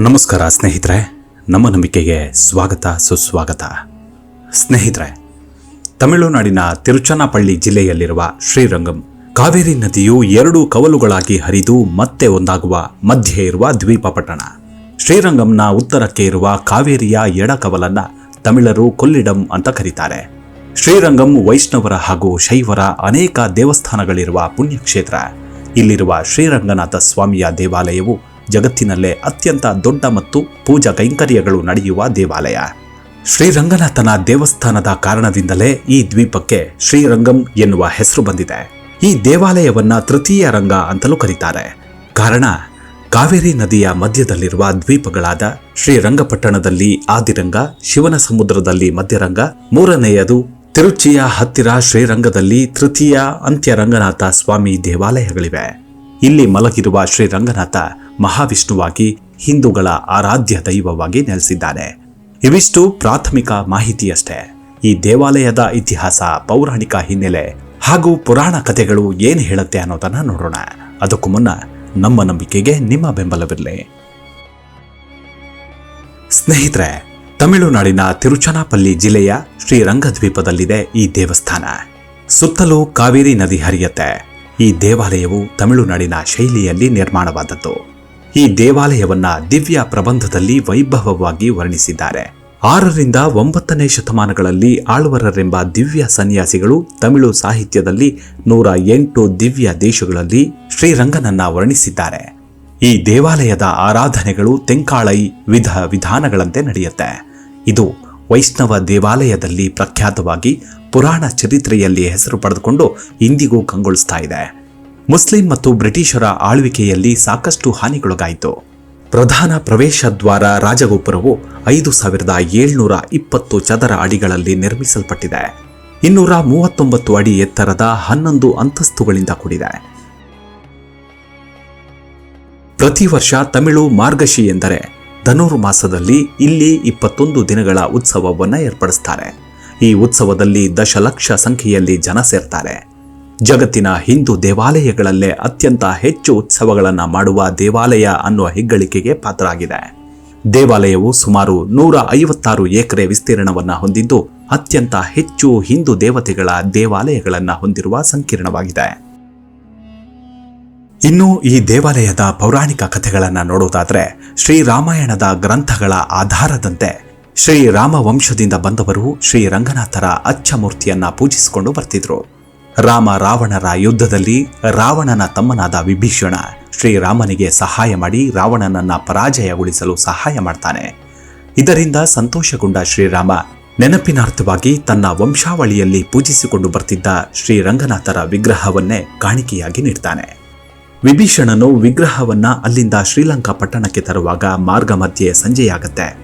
ನಮಸ್ಕಾರ ಸ್ನೇಹಿತರೆ, ನಮ್ಮ ನಂಬಿಕೆಗೆ ಸ್ವಾಗತ, ಸುಸ್ವಾಗತ. ಸ್ನೇಹಿತರೆ, ತಮಿಳುನಾಡಿನ ತಿರುಚನಾಪಳ್ಳಿ ಜಿಲ್ಲೆಯಲ್ಲಿರುವ ಶ್ರೀರಂಗಂ, ಕಾವೇರಿ ನದಿಯು ಎರಡು ಕವಲುಗಳಾಗಿ ಹರಿದು ಮತ್ತೆ ಒಂದಾಗುವ ಮಧ್ಯೆ ಇರುವ ದ್ವೀಪ ಪಟ್ಟಣ. ಶ್ರೀರಂಗಂನ ಉತ್ತರಕ್ಕೆ ಇರುವ ಕಾವೇರಿಯ ಎಡ ಕವಲನ್ನ ತಮಿಳರು ಕೊಲ್ಲಿಡಂ ಅಂತ ಕರೀತಾರೆ. ಶ್ರೀರಂಗಂ ವೈಷ್ಣವರ ಹಾಗೂ ಶೈವರ ಅನೇಕ ದೇವಸ್ಥಾನಗಳಿರುವ ಪುಣ್ಯಕ್ಷೇತ್ರ. ಇಲ್ಲಿರುವ ಶ್ರೀರಂಗನಾಥ ಸ್ವಾಮಿಯ ದೇವಾಲಯವು ಜಗತ್ತಿನಲ್ಲೇ ಅತ್ಯಂತ ದೊಡ್ಡ ಮತ್ತು ಪೂಜಾ ಕೈಂಕರ್ಯಗಳು ನಡೆಯುವ ದೇವಾಲಯ. ಶ್ರೀರಂಗನಾಥನ ದೇವಸ್ಥಾನದ ಕಾರಣದಿಂದಲೇ ಈ ದ್ವೀಪಕ್ಕೆ ಶ್ರೀರಂಗಂ ಎನ್ನುವ ಹೆಸರು ಬಂದಿದೆ. ಈ ದೇವಾಲಯವನ್ನ ತೃತೀಯ ರಂಗ ಅಂತಲೂ ಕರೀತಾರೆ. ಕಾರಣ, ಕಾವೇರಿ ನದಿಯ ಮಧ್ಯದಲ್ಲಿರುವ ದ್ವೀಪಗಳಾದ ಶ್ರೀರಂಗಪಟ್ಟಣದಲ್ಲಿ ಆದಿರಂಗ, ಶಿವನ ಸಮುದ್ರದಲ್ಲಿ ಮಧ್ಯರಂಗ, ಮೂರನೆಯದು ತಿರುಚಿಯ ಹತ್ತಿರ ಶ್ರೀರಂಗದಲ್ಲಿ ತೃತೀಯ ಅಂತ್ಯರಂಗನಾಥ ಸ್ವಾಮಿ ದೇವಾಲಯಗಳಿವೆ. ಇಲ್ಲಿ ಮಲಗಿರುವ ಶ್ರೀರಂಗನಾಥ ಮಹಾವಿಷ್ಣುವಾಗಿ ಹಿಂದೂಗಳ ಆರಾಧ್ಯ ದೈವವಾಗಿ ನೆಲೆಸಿದ್ದಾನೆ. ಇವಿಷ್ಟು ಪ್ರಾಥಮಿಕ ಮಾಹಿತಿಯಷ್ಟೇ. ಈ ದೇವಾಲಯದ ಇತಿಹಾಸ, ಪೌರಾಣಿಕ ಹಿನ್ನೆಲೆ ಹಾಗೂ ಪುರಾಣ ಕಥೆಗಳು ಏನು ಹೇಳುತ್ತೆ ಅನ್ನೋದನ್ನ ನೋಡೋಣ. ಅದಕ್ಕೂ ಮುನ್ನ ನಮ್ಮ ನಂಬಿಕೆಗೆ ನಿಮ್ಮ ಬೆಂಬಲವಿರಲಿ. ಸ್ನೇಹಿತರೆ, ತಮಿಳುನಾಡಿನ ತಿರುಚನಾಪಲ್ಲಿ ಜಿಲ್ಲೆಯ ಶ್ರೀರಂಗದ್ವೀಪದಲ್ಲಿದೆ ಈ ದೇವಸ್ಥಾನ. ಸುತ್ತಲೂ ಕಾವೇರಿ ನದಿ ಹರಿಯತ್ತೆ. ಈ ದೇವಾಲಯವು ತಮಿಳುನಾಡಿನ ಶೈಲಿಯಲ್ಲಿ ನಿರ್ಮಾಣವಾದದ್ದು. ಈ ದೇವಾಲಯವನ್ನ ದಿವ್ಯ ಪ್ರಬಂಧದಲ್ಲಿ ವೈಭವವಾಗಿ ವರ್ಣಿಸಿದ್ದಾರೆ. ಆರರಿಂದ ಒಂಬತ್ತನೇ ಶತಮಾನಗಳಲ್ಲಿ ಆಳ್ವರರೆಂಬ ದಿವ್ಯ ಸನ್ಯಾಸಿಗಳು ತಮಿಳು ಸಾಹಿತ್ಯದಲ್ಲಿ ನೂರ ಎಂಟು ದಿವ್ಯ ದೇಶಗಳಲ್ಲಿ ಶ್ರೀರಂಗನನ್ನ ವರ್ಣಿಸಿದ್ದಾರೆ. ಈ ದೇವಾಲಯದ ಆರಾಧನೆಗಳು ತೆಂಕಾಳೈ ವಿಧ ವಿಧಾನಗಳಂತೆ ನಡೆಯುತ್ತೆ. ಇದು ವೈಷ್ಣವ ದೇವಾಲಯದಲ್ಲಿ ಪ್ರಖ್ಯಾತವಾಗಿ ಪುರಾಣ ಚರಿತ್ರೆಯಲ್ಲಿ ಹೆಸರು ಪಡೆದುಕೊಂಡು ಇಂದಿಗೂ ಕಂಗೊಳಿಸ್ತಾ ಇದೆ. ಮುಸ್ಲಿಂ ಮತ್ತು ಬ್ರಿಟಿಷರ ಆಳ್ವಿಕೆಯಲ್ಲಿ ಸಾಕಷ್ಟು ಹಾನಿಗೊಳಗಾಯಿತು. ಪ್ರಧಾನ ಪ್ರವೇಶ ದ್ವಾರ ರಾಜಗೋಪುರವು ಐದು ಸಾವಿರದ ಏಳ್ನೂರ ಇಪ್ಪತ್ತು ಚದರ ಅಡಿಗಳಲ್ಲಿ ನಿರ್ಮಿಸಲ್ಪಟ್ಟಿದೆ. ಇನ್ನೂರ ಮೂವತ್ತೊಂಬತ್ತು ಅಡಿ ಎತ್ತರದ ಹನ್ನೊಂದು ಅಂತಸ್ತುಗಳಿಂದ ಕೂಡಿದೆ. ಪ್ರತಿ ವರ್ಷ ತಮಿಳು ಮಾರ್ಗಶಿ ಎಂದರೆ ಧನುರ್ಮಾಸದಲ್ಲಿ ಇಲ್ಲಿ ಇಪ್ಪತ್ತೊಂದು ದಿನಗಳ ಉತ್ಸವವನ್ನು ಏರ್ಪಡಿಸ್ತಾರೆ. ಈ ಉತ್ಸವದಲ್ಲಿ ದಶಲಕ್ಷ ಸಂಖ್ಯೆಯಲ್ಲಿ ಜನ ಸೇರ್ತಾರೆ. ಜಗತ್ತಿನ ಹಿಂದೂ ದೇವಾಲಯಗಳಲ್ಲೇ ಅತ್ಯಂತ ಹೆಚ್ಚು ಉತ್ಸವಗಳನ್ನು ಮಾಡುವ ದೇವಾಲಯ ಅನ್ನುವ ಹೆಗ್ಗಳಿಕೆಗೆ ಪಾತ್ರವಾಗಿದೆ ದೇವಾಲಯವು ಸುಮಾರು ನೂರ ಐವತ್ತಾರು ಎಕರೆ ವಿಸ್ತೀರ್ಣವನ್ನು ಹೊಂದಿದ್ದು ಅತ್ಯಂತ ಹೆಚ್ಚು ಹಿಂದೂ ದೇವತೆಗಳ ದೇವಾಲಯಗಳನ್ನು ಹೊಂದಿರುವ ಸಂಕೀರ್ಣವಾಗಿದೆ. ಇನ್ನು ಈ ದೇವಾಲಯದ ಪೌರಾಣಿಕ ಕಥೆಗಳನ್ನು ನೋಡೋದಾದರೆ ಶ್ರೀರಾಮಾಯಣದ ಗ್ರಂಥಗಳ ಆಧಾರದಂತೆ ಶ್ರೀರಾಮ ವಂಶದಿಂದ ಬಂದವರು ಶ್ರೀ ರಂಗನಾಥರ ಅಚ್ಚಮೂರ್ತಿಯನ್ನ ಪೂಜಿಸಿಕೊಂಡು ಬರ್ತಿದ್ರು. ರಾಮ ರಾವಣರ ಯುದ್ಧದಲ್ಲಿ ರಾವಣನ ತಮ್ಮನಾದ ವಿಭೀಷಣ ಶ್ರೀರಾಮನಿಗೆ ಸಹಾಯ ಮಾಡಿ ರಾವಣನನ್ನ ಪರಾಜಯಗೊಳಿಸಲು ಸಹಾಯ ಮಾಡ್ತಾನೆ. ಇದರಿಂದ ಸಂತೋಷಗೊಂಡ ಶ್ರೀರಾಮ ನೆನಪಿನಾರ್ಥವಾಗಿ ತನ್ನ ವಂಶಾವಳಿಯಲ್ಲಿ ಪೂಜಿಸಿಕೊಂಡು ಬರ್ತಿದ್ದ ಶ್ರೀರಂಗನಾಥರ ವಿಗ್ರಹವನ್ನೇ ಕಾಣಿಕೆಯಾಗಿ ನೀಡ್ತಾನೆ. ವಿಭೀಷಣನು ವಿಗ್ರಹವನ್ನ ಅಲ್ಲಿಂದ ಶ್ರೀಲಂಕಾ ಪಟ್ಟಣಕ್ಕೆ ತರುವಾಗ ಮಾರ್ಗ ಮಧ್ಯೆ ಸಂಜೆಯಾಗತ್ತೆ.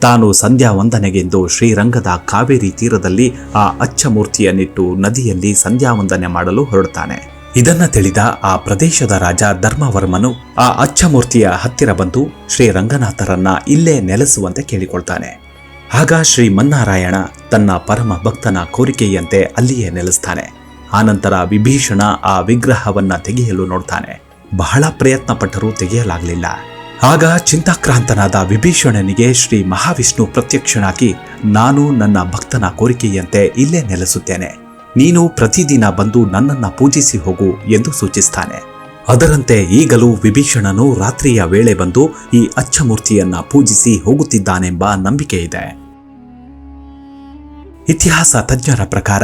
ತಾನು ಸಂಧ್ಯಾ ವಂದನೆಗೆಂದು ಶ್ರೀರಂಗದ ಕಾವೇರಿ ತೀರದಲ್ಲಿ ಆ ಅಚ್ಚಮೂರ್ತಿಯನ್ನಿಟ್ಟು ನದಿಯಲ್ಲಿ ಸಂಧ್ಯಾ ವಂದನೆ ಮಾಡಲು ಹೊರಡುತ್ತಾನೆ. ಇದನ್ನ ತಿಳಿದ ಆ ಪ್ರದೇಶದ ರಾಜ ಧರ್ಮವರ್ಮನು ಆ ಅಚ್ಚಮೂರ್ತಿಯ ಹತ್ತಿರ ಬಂದು ಶ್ರೀರಂಗನಾಥರನ್ನ ಇಲ್ಲೇ ನೆಲೆಸುವಂತೆ ಕೇಳಿಕೊಳ್ತಾನೆ. ಆಗ ಶ್ರೀ ಮನ್ನಾರಾಯಣ ತನ್ನ ಪರಮ ಭಕ್ತನ ಕೋರಿಕೆಯಂತೆ ಅಲ್ಲಿಯೇ ನೆಲೆಸ್ತಾನೆ. ಆನಂತರ ವಿಭೀಷಣ ಆ ವಿಗ್ರಹವನ್ನ ತೆಗೆಯಲು ನೋಡ್ತಾನೆ. ಬಹಳ ಪ್ರಯತ್ನ ಪಟ್ಟರೂ ತೆಗೆಯಲಾಗಲಿಲ್ಲ. ಆಗ ಚಿಂತಾಕ್ರಾಂತನಾದ ವಿಭೀಷಣನಿಗೆ ಶ್ರೀ ಮಹಾವಿಷ್ಣು ಪ್ರತ್ಯಕ್ಷನಾಗಿ, ನಾನು ನನ್ನ ಭಕ್ತನ ಕೋರಿಕೆಯಂತೆ ಇಲ್ಲೇ ನೆಲೆಸುತ್ತೇನೆ. ನೀನು ಪ್ರತಿದಿನ ಬಂದು ನನ್ನನ್ನ ಪೂಜಿಸಿ ಹೋಗು ಎಂದು ಸೂಚಿಸ್ತಾನೆ. ಅದರಂತೆ ಈಗಲೂ ವಿಭೀಷಣನು ರಾತ್ರಿಯ ವೇಳೆ ಬಂದು ಈ ಅಚ್ಚಮೂರ್ತಿಯನ್ನ ಪೂಜಿಸಿ ಹೋಗುತ್ತಿದ್ದಾನೆಂಬ ನಂಬಿಕೆ ಇದೆ ಇತಿಹಾಸ ತಜ್ಞರ ಪ್ರಕಾರ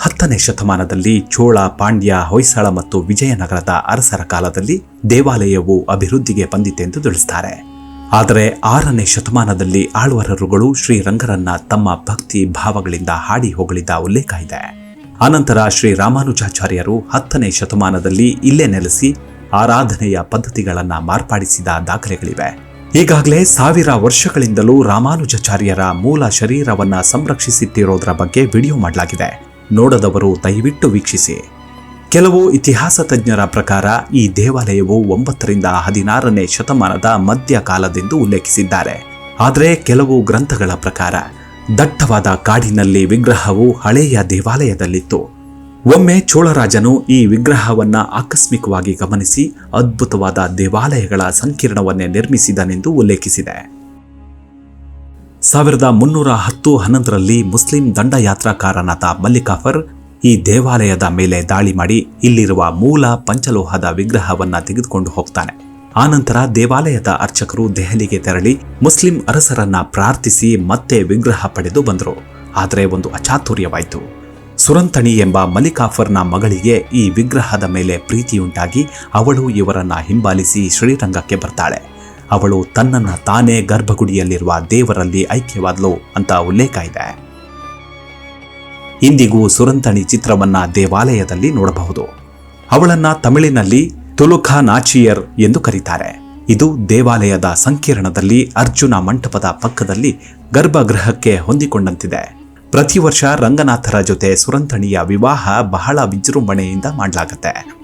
ಹತ್ತನೇ ಶತಮಾನದಲ್ಲಿ ಚೋಳ, ಪಾಂಡ್ಯ, ಹೊಯ್ಸಳ ಮತ್ತು ವಿಜಯನಗರದ ಅರಸರ ಕಾಲದಲ್ಲಿ ದೇವಾಲಯವು ಅಭಿವೃದ್ಧಿಗೆ ಬಂದಿತೆಂದು ತಿಳಿಸ್ತಾರೆ. ಆದರೆ ಆರನೇ ಶತಮಾನದಲ್ಲಿ ಆಳ್ವರರುಗಳು ಶ್ರೀರಂಗರನ್ನ ತಮ್ಮ ಭಕ್ತಿ ಭಾವಗಳಿಂದ ಹಾಡಿ ಹೊಗಳಿದ ಉಲ್ಲೇಖ ಇದೆ. ಅನಂತರ ಶ್ರೀ ರಾಮಾನುಜಾಚಾರ್ಯರು ಹತ್ತನೇ ಶತಮಾನದಲ್ಲಿ ಇಲ್ಲೇ ನೆಲೆಸಿ ಆರಾಧನೆಯ ಪದ್ಧತಿಗಳನ್ನು ಮಾರ್ಪಾಡಿಸಿದ ದಾಖಲೆಗಳಿವೆ. ಈಗಾಗಲೇ ಸಾವಿರ ವರ್ಷಗಳಿಂದಲೂ ರಾಮಾನುಜಾಚಾರ್ಯರ ಮೂಲ ಶರೀರವನ್ನು ಸಂರಕ್ಷಿಸಿಟ್ಟಿರೋದರ ಬಗ್ಗೆ ವಿಡಿಯೋ ಮಾಡಲಾಗಿದೆ. ನೋಡದವರು ದಯವಿಟ್ಟು ವೀಕ್ಷಿಸಿ. ಕೆಲವು ಇತಿಹಾಸ ತಜ್ಞರ ಪ್ರಕಾರ ಈ ದೇವಾಲಯವು ಒಂಬತ್ತರಿಂದ ಹದಿನಾರನೇ ಶತಮಾನದ ಮಧ್ಯಕಾಲದೆಂದು ಉಲ್ಲೇಖಿಸಿದ್ದಾರೆ. ಆದರೆ ಕೆಲವು ಗ್ರಂಥಗಳ ಪ್ರಕಾರ ದಟ್ಟವಾದ ಕಾಡಿನಲ್ಲಿ ವಿಗ್ರಹವು ಹಳೆಯ ದೇವಾಲಯದಲ್ಲಿತ್ತು. ಒಮ್ಮೆ ಚೋಳರಾಜನು ಈ ವಿಗ್ರಹವನ್ನ ಆಕಸ್ಮಿಕವಾಗಿ ಗಮನಿಸಿ ಅದ್ಭುತವಾದ ದೇವಾಲಯಗಳ ಸಂಕೀರ್ಣವನ್ನೇ ನಿರ್ಮಿಸಿದನೆಂದು ಉಲ್ಲೇಖಿಸಿದೆ. ಸಾವಿರದ ಮುನ್ನೂರ ಹತ್ತು ಹನ್ನೊಂದರಲ್ಲಿ ಮುಸ್ಲಿಂ ದಂಡಯಾತ್ರಾಕಾರನಾದ ಮಲ್ಲಿಕಾಫರ್ ಈ ದೇವಾಲಯದ ಮೇಲೆ ದಾಳಿ ಮಾಡಿ ಇಲ್ಲಿರುವ ಮೂಲ ಪಂಚಲೋಹದ ವಿಗ್ರಹವನ್ನ ತೆಗೆದುಕೊಂಡು ಹೋಗ್ತಾನೆ. ಆನಂತರ ದೇವಾಲಯದ ಅರ್ಚಕರು ದೆಹಲಿಗೆ ತೆರಳಿ ಮುಸ್ಲಿಂ ಅರಸರನ್ನ ಪ್ರಾರ್ಥಿಸಿ ಮತ್ತೆ ವಿಗ್ರಹ ಪಡೆದು ಬಂದರು. ಆದರೆ ಒಂದು ಅಚಾತುರ್ಯವಾಯಿತು. ಸುರಂತಣಿ ಎಂಬ ಮಲಿಕಾಫರ್ನ ಮಗಳಿಗೆ ಈ ವಿಗ್ರಹದ ಮೇಲೆ ಪ್ರೀತಿಯುಂಟಾಗಿ ಅವಳು ಇವರನ್ನ ಹಿಂಬಾಲಿಸಿ ಶ್ರೀರಂಗಕ್ಕೆ ಬರ್ತಾಳೆ. ಅವಳು ತನ್ನನ್ನು ತಾನೇ ಗರ್ಭಗುಡಿಯಲ್ಲಿರುವ ದೇವರಲ್ಲಿ ಐಕ್ಯವಾದ್ಲು ಅಂತ ಉಲ್ಲೇಖ ಇದೆ. ಇಂದಿಗೂ ಸುರಂತಣಿ ಚಿತ್ರವನ್ನ ದೇವಾಲಯದಲ್ಲಿ ನೋಡಬಹುದು. ಅವಳನ್ನ ತಮಿಳಿನಲ್ಲಿ ತುಲುಖಾ ನಾಚಿಯರ್ ಎಂದು ಕರೀತಾರೆ. ಇದು ದೇವಾಲಯದ ಸಂಕೀರ್ಣದಲ್ಲಿ ಅರ್ಜುನ ಮಂಟಪದ ಪಕ್ಕದಲ್ಲಿ ಗರ್ಭಗೃಹಕ್ಕೆ ಹೊಂದಿಕೊಂಡಂತಿದೆ. ಪ್ರತಿ ವರ್ಷ ರಂಗನಾಥರ ಜೊತೆ ಸುರಂತಣಿಯ ವಿವಾಹ ಬಹಳ ವಿಜೃಂಭಣೆಯಿಂದ ಮಾಡಲಾಗತ್ತೆ.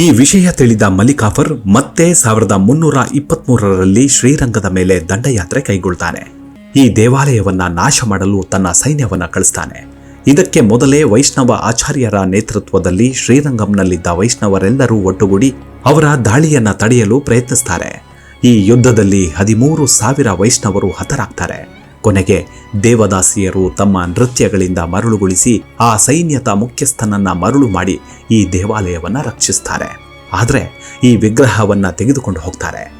ಈ ವಿಷಯ ತಿಳಿದ ಮಲ್ಲಿಕಾಫರ್ ಮತ್ತೆ ಸಾವಿರದ ಮುನ್ನೂರ ಇಪ್ಪತ್ಮೂರರಲ್ಲಿ ಶ್ರೀರಂಗದ ಮೇಲೆ ದಂಡಯಾತ್ರೆ ಕೈಗೊಳ್ತಾನೆ. ಈ ದೇವಾಲಯವನ್ನ ನಾಶ ಮಾಡಲು ತನ್ನ ಸೈನ್ಯವನ್ನ ಕಳಿಸ್ತಾನೆ. ಇದಕ್ಕೆ ಮೊದಲೇ ವೈಷ್ಣವ ಆಚಾರ್ಯರ ನೇತೃತ್ವದಲ್ಲಿ ಶ್ರೀರಂಗಂನಲ್ಲಿದ್ದ ವೈಷ್ಣವರೆಲ್ಲರೂ ಒಟ್ಟುಗೂಡಿ ಅವರ ದಾಳಿಯನ್ನ ತಡೆಯಲು ಪ್ರಯತ್ನಿಸ್ತಾರೆ. ಈ ಯುದ್ಧದಲ್ಲಿ ಹದಿಮೂರು ಸಾವಿರ ವೈಷ್ಣವರು ಹತರಾಗ್ತಾರೆ. ಕೊನೆಗೆ ದೇವದಾಸಿಯರು ತಮ್ಮ ನೃತ್ಯಗಳಿಂದ ಮರಳುಗೊಳಿಸಿ ಆ ಸೈನ್ಯದ ಮುಖ್ಯಸ್ಥನನ್ನ ಮರಳು ಮಾಡಿ ಈ ದೇವಾಲಯವನ್ನ ರಕ್ಷಿಸ್ತಾರೆ. ಆದರೆ ಈ ವಿಗ್ರಹವನ್ನ ತೆಗೆದುಕೊಂಡು ಹೋಗ್ತಾರೆ.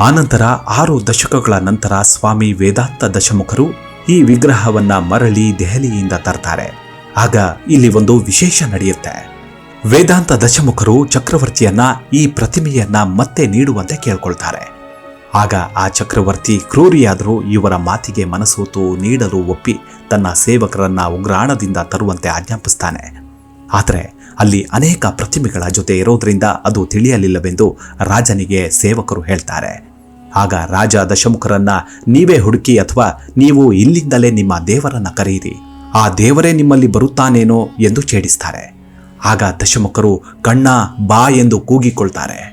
ಆನಂತರ ಆರು ದಶಕಗಳ ನಂತರ ಸ್ವಾಮಿ ವೇದಾಂತ ದಶಮುಖರು ಈ ವಿಗ್ರಹವನ್ನ ಮರಳಿ ದೆಹಲಿಯಿಂದ ತರ್ತಾರೆ. ಆಗ ಇಲ್ಲಿ ಒಂದು ವಿಶೇಷ ನಡೆಯುತ್ತೆ. ವೇದಾಂತ ದಶಮುಖರು ಚಕ್ರವರ್ತಿಯನ್ನ ಈ ಪ್ರತಿಮೆಯನ್ನ ಮತ್ತೆ ನೀಡುವಂತೆ ಕೇಳ್ಕೊಳ್ತಾರೆ. ಆಗ ಆ ಚಕ್ರವರ್ತಿ ಕ್ರೂರಿಯಾದರೂ ಇವರ ಮಾತಿಗೆ ಮನಸೋತು ನೀಡಲು ಒಪ್ಪಿ ತನ್ನ ಸೇವಕರನ್ನ ಉಗ್ರಾಣದಿಂದ ತರುವಂತೆ ಆಜ್ಞಾಪಿಸ್ತಾನೆ. ಆದರೆ ಅಲ್ಲಿ ಅನೇಕ ಪ್ರತಿಮೆಗಳ ಜೊತೆ ಇರೋದ್ರಿಂದ ಅದು ತಿಳಿಯಲಿಲ್ಲವೆಂದು ರಾಜನಿಗೆ ಸೇವಕರು ಹೇಳ್ತಾರೆ. ಆಗ ರಾಜ ದಶಮುಖರನ್ನ, ನೀವೇ ಹುಡುಕಿ ಅಥವಾ ನೀವು ಇಲ್ಲಿಂದಲೇ ನಿಮ್ಮ ದೇವರನ್ನ ಕರೆಯಿರಿ. ಆ ದೇವರೇ ನಿಮ್ಮಲ್ಲಿ ಬರುತ್ತಾನೇನೋ ಎಂದು ಛೇಡಿಸ್ತಾರೆ. ಆಗ ದಶಮುಖರು, ಕಣ್ಣ, ಬಾ ಎಂದು ಕೂಗಿಕೊಳ್ತಾರೆ.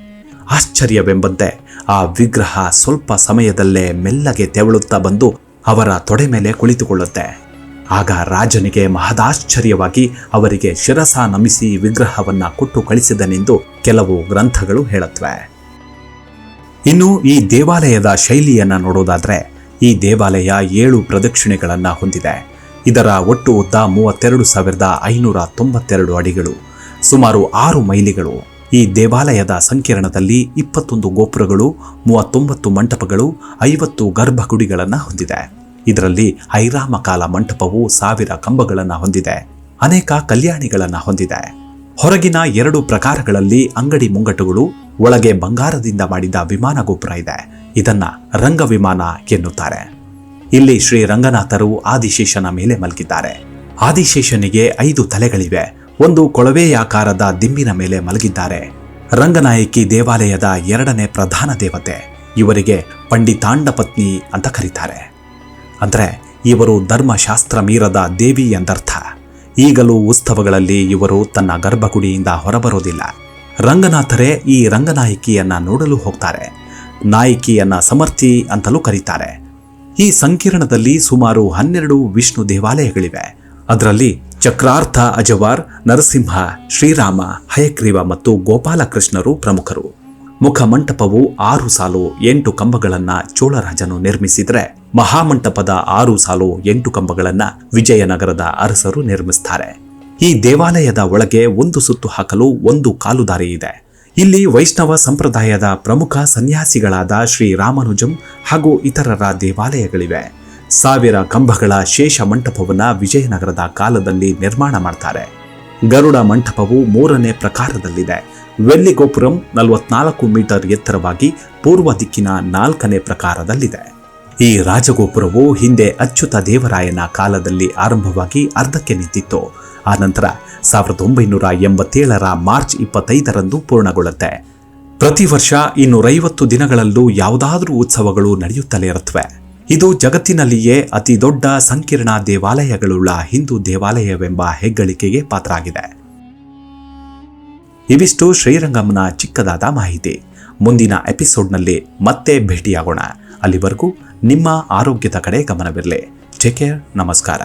ಆಶ್ಚರ್ಯವೆಂಬಂತೆ ಆ ವಿಗ್ರಹ ಸ್ವಲ್ಪ ಸಮಯದಲ್ಲೇ ಮೆಲ್ಲಗೆ ತೆವಳುತ್ತಾ ಬಂದು ಅವರ ತೊಡೆ ಮೇಲೆ ಕುಳಿತುಕೊಳ್ಳುತ್ತೆ. ಆಗ ರಾಜನಿಗೆ ಮಹದಾಶ್ಚರ್ಯವಾಗಿ ಅವರಿಗೆ ಶಿರಸ ನಮಿಸಿ ವಿಗ್ರಹವನ್ನ ಕೊಟ್ಟು ಕಳಿಸಿದನೆಂದು ಕೆಲವು ಗ್ರಂಥಗಳು ಹೇಳುತ್ತವೆ ಇನ್ನು ಈ ದೇವಾಲಯದ ಶೈಲಿಯನ್ನ ನೋಡೋದಾದ್ರೆ ಈ ದೇವಾಲಯ ಏಳು ಪ್ರದಕ್ಷಿಣೆಗಳನ್ನು ಹೊಂದಿದೆ. ಇದರ ಒಟ್ಟು ಉದ್ದ ಮೂವತ್ತೆರಡು ಸಾವಿರದ ಐನೂರ ತೊಂಬತ್ತೆರಡು ಅಡಿಗಳು, ಸುಮಾರು ಆರು ಮೈಲಿಗಳು. ಈ ದೇವಾಲಯದ ಸಂಕೀರ್ಣದಲ್ಲಿ ಇಪ್ಪತ್ತೊಂದು ಗೋಪುರಗಳು, ಮೂವತ್ತೊಂಬತ್ತು ಮಂಟಪಗಳು, ಐವತ್ತು ಗರ್ಭಗುಡಿಗಳನ್ನು ಹೊಂದಿದೆ. ಇದರಲ್ಲಿ ಐರಾಮಕಾಲ ಮಂಟಪವು ಸಾವಿರ ಕಂಬಗಳನ್ನು ಹೊಂದಿದೆ. ಅನೇಕ ಕಲ್ಯಾಣಿಗಳನ್ನು ಹೊಂದಿದೆ. ಹೊರಗಿನ ಎರಡು ಪ್ರಕಾರಗಳಲ್ಲಿ ಅಂಗಡಿ ಮುಂಗಟ್ಟುಗಳು, ಒಳಗೆ ಬಂಗಾರದಿಂದ ಮಾಡಿದ ವಿಮಾನ ಗೋಪುರ ಇದೆ. ಇದನ್ನ ರಂಗ ವಿಮಾನ ಎನ್ನುತ್ತಾರೆ. ಇಲ್ಲಿ ಶ್ರೀ ರಂಗನಾಥರು ಆದಿಶೇಷನ ಮೇಲೆ ಮಲಗಿದ್ದಾರೆ. ಆದಿಶೇಷನಿಗೆ ಐದು ತಲೆಗಳಿವೆ. ಒಂದು ಕೊಳವೆಯಾಕಾರದ ದಿಂಬಿನ ಮೇಲೆ ಮಲಗಿದ್ದಾರೆ. ರಂಗನಾಯಕಿ ದೇವಾಲಯದ ಎರಡನೇ ಪ್ರಧಾನ ದೇವತೆ, ಇವರಿಗೆ ಪಂಡಿತಾಂಡ ಪತ್ನಿ ಅಂತ ಕರೀತಾರೆ. ಅಂದರೆ ಇವರು ಧರ್ಮಶಾಸ್ತ್ರ ಮೀರದ ದೇವಿ ಎಂದರ್ಥ. ಈಗಲೂ ಉತ್ಸವಗಳಲ್ಲಿ ಇವರು ತನ್ನ ಗರ್ಭಗುಡಿಯಿಂದ ಹೊರಬರೋದಿಲ್ಲ. ರಂಗನಾಥರೇ ಈ ರಂಗನಾಯಕಿಯನ್ನ ನೋಡಲು ಹೋಗ್ತಾರೆ. ನಾಯಕಿಯನ್ನ ಸಮರ್ಥಿ ಅಂತಲೂ ಕರೀತಾರೆ. ಈ ಸಂಕೀರ್ಣದಲ್ಲಿ ಸುಮಾರು ಹನ್ನೆರಡು ವಿಷ್ಣು ದೇವಾಲಯಗಳಿವೆ. ಅದರಲ್ಲಿ ಚಕ್ರಾರ್ಥ ಅಜವಾರ್, ನರಸಿಂಹ, ಶ್ರೀರಾಮ, ಹಯಗ್ರೀವ ಮತ್ತು ಗೋಪಾಲಕೃಷ್ಣರು ಪ್ರಮುಖರು. ಮುಖಮಂಟಪವು ಆರು ಸಾಲು ಎಂಟು ಕಂಬಗಳನ್ನು ಚೋಳರಾಜನು ನಿರ್ಮಿಸಿದರೆ ಮಹಾಮಂಟಪದ ಆರು ಸಾಲು ಎಂಟು ಕಂಬಗಳನ್ನು ವಿಜಯನಗರದ ಅರಸರು ನಿರ್ಮಿಸ್ತಾರೆ. ಈ ದೇವಾಲಯದ ಒಳಗೆ ಒಂದು ಸುತ್ತು ಹಾಕಲು ಒಂದು ಕಾಲುದಾರಿ ಇದೆ. ಇಲ್ಲಿ ವೈಷ್ಣವ ಸಂಪ್ರದಾಯದ ಪ್ರಮುಖ ಸನ್ಯಾಸಿಗಳಾದ ಶ್ರೀ ರಾಮಾನುಜಂ ಹಾಗೂ ಇತರರ ದೇವಾಲಯಗಳಿವೆ. ಸಾವಿರ ಕಂಬಗಳ ಶೇಷ ಮಂಟಪವನ್ನ ವಿಜಯನಗರದ ಕಾಲದಲ್ಲಿ ನಿರ್ಮಾಣ ಮಾಡ್ತಾರೆ. ಗರುಡ ಮಂಟಪವು ಮೂರನೇ ಪ್ರಕಾರದಲ್ಲಿದೆ. ವೆಲ್ಲಿಗೋಪುರಂ ನಲವತ್ನಾಲ್ಕು ಮೀಟರ್ ಎತ್ತರವಾಗಿ ಪೂರ್ವ ದಿಕ್ಕಿನ ನಾಲ್ಕನೇ ಪ್ರಕಾರದಲ್ಲಿದೆ. ಈ ರಾಜಗೋಪುರವು ಹಿಂದೆ ಅಚ್ಯುತ ದೇವರಾಯನ ಕಾಲದಲ್ಲಿ ಆರಂಭವಾಗಿ ಅರ್ಧಕ್ಕೆ ನಿಂತಿತ್ತು. ಆನಂತರ ಸಾವಿರದ ಒಂಬೈನೂರ ಎಂಬತ್ತೇಳರ ಮಾರ್ಚ್ ಇಪ್ಪತ್ತೈದರಂದು ಪೂರ್ಣಗೊಳ್ಳುತ್ತೆ. ಪ್ರತಿ ವರ್ಷ ಇನ್ನೂರೈವತ್ತು ದಿನಗಳಲ್ಲೂ ಯಾವುದಾದ್ರೂ ಉತ್ಸವಗಳು ನಡೆಯುತ್ತಲೇ ಇರುತ್ತವೆ. ಇದು ಜಗತ್ತಿನಲ್ಲಿಯೇ ಅತಿ ದೊಡ್ಡ ಸಂಕೀರ್ಣ ದೇವಾಲಯಗಳುಳ್ಳ ಹಿಂದೂ ದೇವಾಲಯವೆಂಬ ಹೆಗ್ಗಳಿಕೆಗೆ ಪಾತ್ರ ಆಗಿದೆ ಇವಿಷ್ಟು ಶ್ರೀರಂಗಂನ ಚಿಕ್ಕದಾದ ಮಾಹಿತಿ. ಮುಂದಿನ ಎಪಿಸೋಡ್ನಲ್ಲಿ ಮತ್ತೆ ಭೇಟಿಯಾಗೋಣ. ಅಲ್ಲಿವರೆಗೂ ನಿಮ್ಮ ಆರೋಗ್ಯದ ಕಡೆ ಗಮನವಿರಲಿ. ಕೇರ್ ನಮಸ್ಕಾರ.